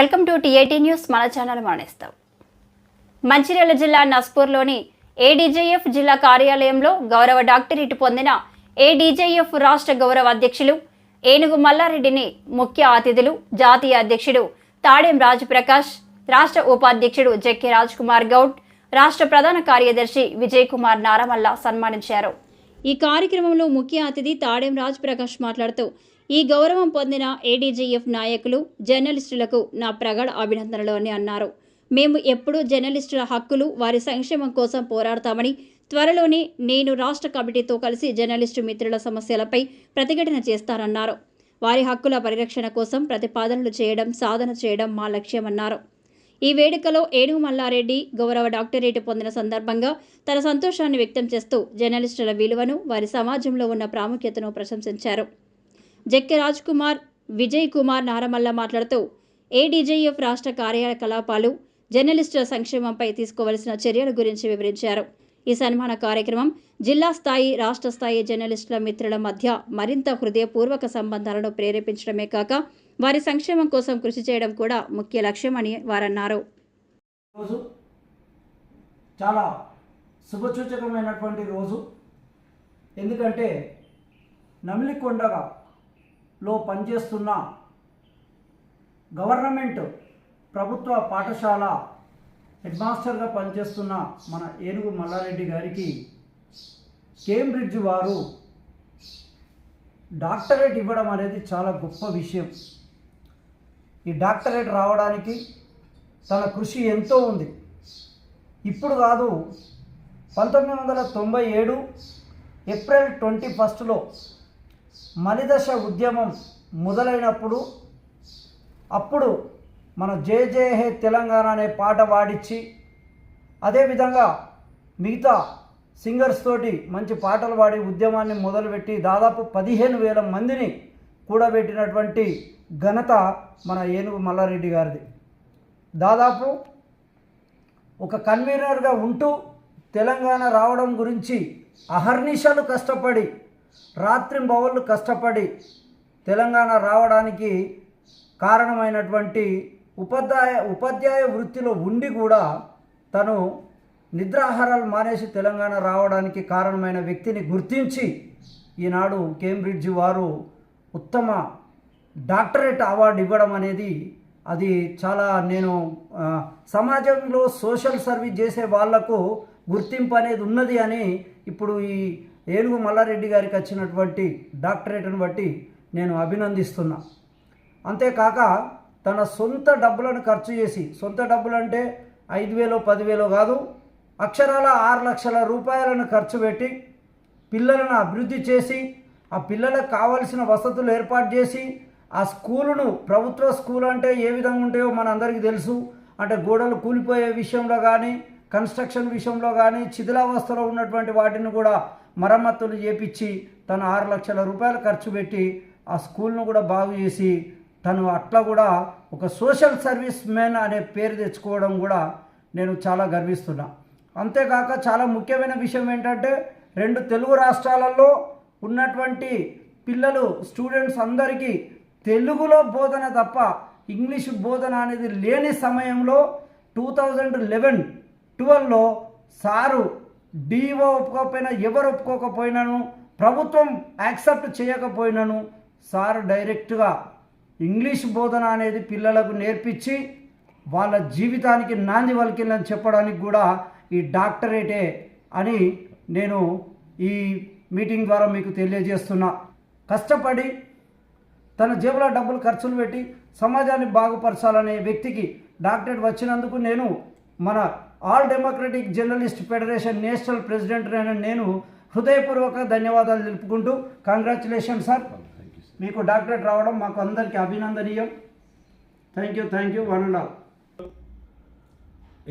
Welcome to TAT news. మన channel మానేస్తాం. మంచిర్యాల జిల్లా నస్పూర్లోని ఏడీజేఎఫ్ జిల్లా కార్యాలయంలో గౌరవ డాక్టరేట్ పొందిన ఏడీజేఎఫ్ రాష్ట్ర గౌరవ అధ్యక్షులు ఏనుగు మల్లారెడ్డిని ముఖ్య అతిథులు జాతీయ అధ్యక్షుడు తాడెం రాజప్రకాష్ రాష్ట్ర ఉపాధ్యక్షుడు జెక్కే రాజ్ కుమార్ గౌడ్ రాష్ట్ర ప్రధాన కార్యదర్శి విజయ్ కుమార్ నారమల్ల సన్మానించారు. ఈ కార్యక్రమంలో ముఖ్య అతిథి తాడెం రాజ్ ప్రకాష్ మాట్లాడుతూ ఈ గౌరవం పొందిన ఏడీజీఎఫ్ నాయకులు జర్నలిస్టులకు నా ప్రగాఢ అభినందనలు అని అన్నారు. మేము ఎప్పుడూ జర్నలిస్టుల హక్కులు వారి సంక్షేమం కోసం పోరాడతామని త్వరలోనే నేను రాష్ట్ర కమిటీతో కలిసి జర్నలిస్టు మిత్రుల సమస్యలపై ప్రతిఘటన చేస్తానన్నారు. వారి హక్కుల పరిరక్షణ కోసం ప్రతిపాదనలు చేయడం సాధన చేయడం మా లక్ష్యమన్నారు. ఈ వేడుకలో ఏనుగు మల్లారెడ్డి గౌరవ డాక్టరేట్ పొందిన సందర్భంగా తన సంతోషాన్ని వ్యక్తం చేస్తూ జర్నలిస్టుల విలువను వారి సమాజంలో ఉన్న ప్రాముఖ్యతను ప్రశంసించారు. జక్కె రాజ్ కుమార్ విజయ్ కుమార్ నారమల్ల మాట్లాడుతూ ఏడీజేఎఫ్ రాష్ట్ర కార్యకలాపాలు జర్నలిస్టుల సంక్షేమంపై తీసుకోవలసిన చర్యల గురించి వివరించారు. ఈ సన్మాన కార్యక్రమం జిల్లా స్థాయి రాష్ట్ర స్థాయి జర్నలిస్టుల మిత్రుల మధ్య మరింత హృదయపూర్వక సంబంధాలను ప్రేరేపించడమే కాక వారి సంక్షేమం కోసం కృషి చేయడం కూడా ముఖ్య లక్ష్యమని వారన్నారు. రోజు చాలా శుభసూచకమైనటువంటి రోజు. ఎందుకంటే లో పనిచేస్తున్న గవర్నమెంట్ ప్రభుత్వ పాఠశాల హెడ్ మాస్టర్గా పనిచేస్తున్న మన ఏనుగు మల్లారెడ్డి గారికి కేంబ్రిడ్జ్ వారు డాక్టరేట్ ఇవ్వడం అనేది చాలా గొప్ప విషయం. ఈ డాక్టరేట్ రావడానికి తన కృషి ఎంతో ఉంది. ఇప్పుడు కాదు పంతొమ్మిది వందల తొంభై ఏడు ఏప్రిల్ ట్వంటీ ఫస్ట్లో మలిదశ ఉద్యమం మొదలైనప్పుడు అప్పుడు మన జే జే హే తెలంగాణ అనే పాట పాడించి అదేవిధంగా మిగతా సింగర్స్ తోటి మంచి పాటలు పాడి ఉద్యమాన్ని మొదలుపెట్టి దాదాపు పదిహేను వేల మందిని కూడబెట్టినటువంటి ఘనత మన ఏనుగు మల్లారెడ్డి గారిది. దాదాపు ఒక కన్వీనర్గా ఉంటూ తెలంగాణ రావడం గురించి అహర్నిశలు కష్టపడి రాత్రింబవళ్ళు కష్టపడి తెలంగాణ రావడానికి కారణమైనటువంటి ఉపాధ్యాయ ఉపాధ్యాయ వృత్తిలో ఉండి కూడా తను నిద్రాహారాలు మానేసి తెలంగాణ రావడానికి కారణమైన వ్యక్తిని గుర్తించి ఈనాడు కేంబ్రిడ్జ్ వారు ఉత్తమ డాక్టరేట్ అవార్డు ఇవ్వడం అనేది అది చాలా నేను సమాజంలో సోషల్ సర్వీస్ చేసే వాళ్ళకు గుర్తింపు అనేది ఉన్నది అని ఇప్పుడు ఈ ఏనుగు మల్లారెడ్డి గారికి వచ్చినటువంటి డాక్టరేట్ను బట్టి నేను అభినందిస్తున్నా. అంతేకాక తన సొంత డబ్బులను ఖర్చు చేసి సొంత డబ్బులంటే ఐదు వేలో పదివేలో కాదు అక్షరాల ఆరు లక్షల రూపాయలను ఖర్చు పెట్టి పిల్లలను అభివృద్ధి చేసి ఆ పిల్లలకు కావలసిన వసతులు ఏర్పాటు చేసి ఆ స్కూలును ప్రభుత్వ స్కూల్ అంటే ఏ విధంగా ఉంటాయో మన అందరికీ తెలుసు. అంటే గోడలు కూలిపోయే విషయంలో కానీ కన్స్ట్రక్షన్ విషయంలో కానీ శిథిలావస్థలో ఉన్నటువంటి వాటిని కూడా మరమ్మతులు చేపించి తను ఆరు లక్షల రూపాయలు ఖర్చు పెట్టి ఆ స్కూల్ను కూడా బాగు చేసి తను అట్లా కూడా ఒక సోషల్ సర్వీస్ మ్యాన్ అనే పేరు తెచ్చుకోవడం కూడా నేను చాలా గర్విస్తున్నా. అంతేకాక చాలా ముఖ్యమైన విషయం ఏంటంటే రెండు తెలుగు రాష్ట్రాలలో ఉన్నటువంటి పిల్లలు స్టూడెంట్స్ అందరికీ తెలుగులో బోధన తప్ప ఇంగ్లీష్ బోధన అనేది లేని సమయంలో టూ థౌజండ్ లెవెన్ ట్వెల్వ్లో సారు డిఓ ఒప్పుకోకపోయినా ఎవరు ఒప్పుకోకపోయినాను ప్రభుత్వం యాక్సెప్ట్ చేయకపోయినాను సార్ డైరెక్ట్గా ఇంగ్లీష్ బోధన అనేది పిల్లలకు నేర్పించి వాళ్ళ జీవితానికి నాంది వలికిందని చెప్పడానికి కూడా ఈ డాక్టరేటే అని నేను ఈ మీటింగ్ ద్వారా మీకు తెలియజేస్తున్నా. కష్టపడి తన జేబులో డబ్బులు ఖర్చులు పెట్టి సమాజాన్ని బాగుపరచాలనే వ్యక్తికి డాక్టరేట్ వచ్చినందుకు నేను మన all democratic journalist federation national president అయిన నేను హృదయపూర్వక ధన్యవాదాలు తెలుపుకుంటూ కంగ్రాచులేషన్ సార్. మీకు డాక్టరేట్ రావడం మాకు అందరికీ అభినందనీయం. Thank you thank you one and all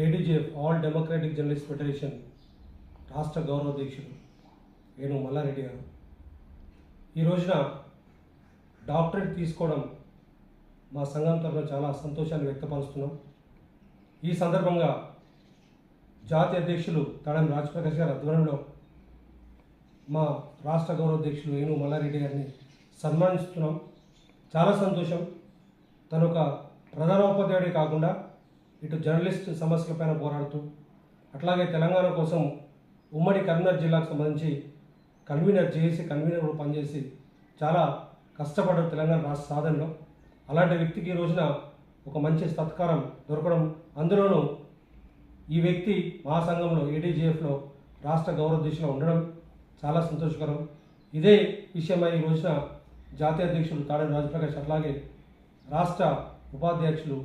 ADGF all democratic journalist federation రాష్ట్ర గౌరవ అధ్యక్షుడు ఏను మల్లారెడ్డి గారు. ఈ రోజున డాక్టరేట్ తీసుకోవడం మా సంఘం తరఫున చాలా సంతోషాన్ని వ్యక్తపరుస్తున్నాం. ఈ సందర్భంగా జాతీయ అధ్యక్షులు తడం రాజప్రకాష్ గారి ఆధ్వర్యంలో మా రాష్ట్ర గౌరవ వేణు మల్లారెడ్డి గారిని సన్మానిస్తున్నాం. చాలా సంతోషం. తను ఒక ప్రధానోపాధ్యాయుడే కాకుండా ఇటు జర్నలిస్ట్ సమస్యలపైన పోరాడుతూ అట్లాగే తెలంగాణ కోసం ఉమ్మడి కరీంనగర్ జిల్లాకు సంబంధించి కన్వీనర్ చేసి కన్వీనర్ కూడా పనిచేసి చాలా కష్టపడ్డారు తెలంగాణ రాష్ట్ర సాధనలో. అలాంటి వ్యక్తికి ఈ రోజున ఒక మంచి సత్కారం దొరకడం అందులోనూ ఈ వ్యక్తి మా సంఘంలో ఏటీజీఎఫ్లో రాష్ట్ర గౌరవ దిశలో ఉండడం చాలా సంతోషకరం. ఇదే విషయమై ఈ రోజున జాతీయ అధ్యక్షులు తాడేరు రాజప్రకాష్ అట్లాగే రాష్ట్ర ఉపాధ్యక్షులు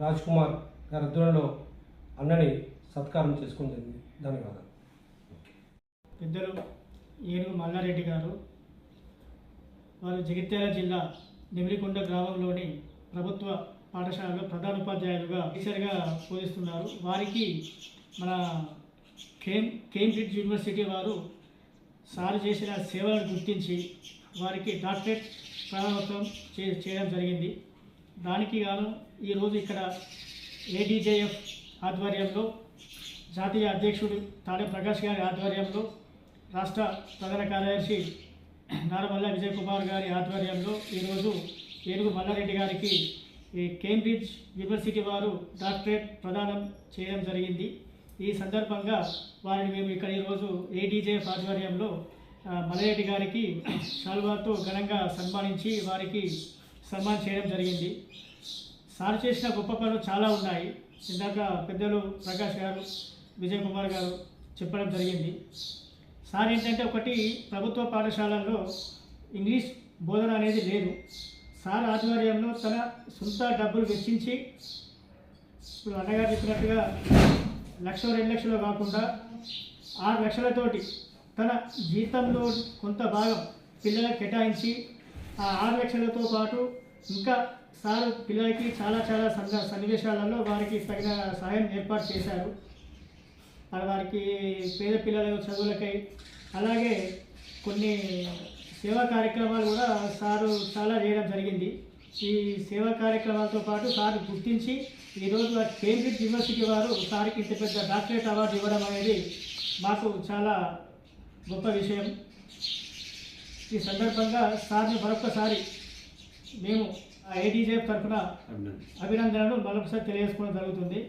రాజ్ కుమార్ గారి అధ్వర్యంలో అన్నని సత్కారం చేసుకోవడం జరిగింది. ధన్యవాదాలు. పెద్దలు ఏనుగు మల్లారెడ్డి గారు వారు జగిత్యాల జిల్లా నిమిరికొండ గ్రామంలోని ప్రభుత్వ పాఠశాలలో ప్రధానోపాధ్యాయులుగా టీచర్గా బోధిస్తున్నారు వారికి మన కేమ్ కేంబ్రిడ్జ్ యూనివర్సిటీ వారు సార్ చేసిన సేవలను గుర్తించి వారికి డాక్టరేట్ ప్రారంభోత్సవం చే చేయడం జరిగింది. దానికి గాను ఈరోజు ఇక్కడ ఏడీజేఎఫ్ ఆధ్వర్యంలో జాతీయ అధ్యక్షుడు తాడే ప్రకాష్ గారి ఆధ్వర్యంలో రాష్ట్ర ప్రధాన కార్యదర్శి నారమల్ల విజయ్ కుమార్ గారి ఆధ్వర్యంలో ఈరోజు ఏనుగు మల్లారెడ్డి గారికి ఈ కేంబ్రిడ్జ్ యూనివర్సిటీ వారు డాక్టరేట్ ప్రదానం చేయడం జరిగింది. ఈ సందర్భంగా వారిని మేము ఇక్కడ ఈరోజు ఏడీజే ఆధ్వర్యంలో మలయటి గారికి షాల్వార్తో ఘనంగా సన్మానించి వారికి సన్మానం చేయడం జరిగింది. సార్ చేసిన గొప్ప పనులు చాలా ఉన్నాయి. ఇందాక పెద్దలు ప్రకాష్ గారు విజయ్ కుమార్ గారు చెప్పడం జరిగింది. సార్ ఏంటంటే ఒకటి ప్రభుత్వ పాఠశాలల్లో ఇంగ్లీష్ బోధన అనేది లేదు. సార్ ఆధ్వర్యంలో తన సొంత డబ్బులు వెచ్చించి ఇప్పుడు అన్నగారు చెప్పినట్టుగా లక్ష రెండు లక్షలు కాకుండా ఆరు లక్షలతోటి తన జీతంలో కొంత భాగం పిల్లలకు కేటాయించి ఆ ఆరు లక్షలతో పాటు ఇంకా సార్ పిల్లలకి చాలా చాలా సంద సన్నివేశాలలో వారికి తగిన సహాయం ఏర్పాటు చేశారు. వారికి పేద పిల్లల చదువులకై అలాగే కొన్ని సేవా కార్యక్రమాలు కూడా సారు చాలా చేయడం జరిగింది. ఈ సేవా కార్యక్రమాలతో పాటు సార్ గుర్తించి ఈరోజు కేంబ్రిడ్జ్ యూనివర్సిటీ వారు సార్కి ఇంత పెద్ద డాక్టరేట్ అవార్డు ఇవ్వడం అనేది మాకు చాలా గొప్ప విషయం. ఈ సందర్భంగా సార్ని మరొకసారి మేము ఆ తరఫున అభినందనలు. మరొకసారి తెలియజేసుకోవడం జరుగుతుంది.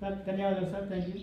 సార్ ధన్యవాదాలు సార్. Thank you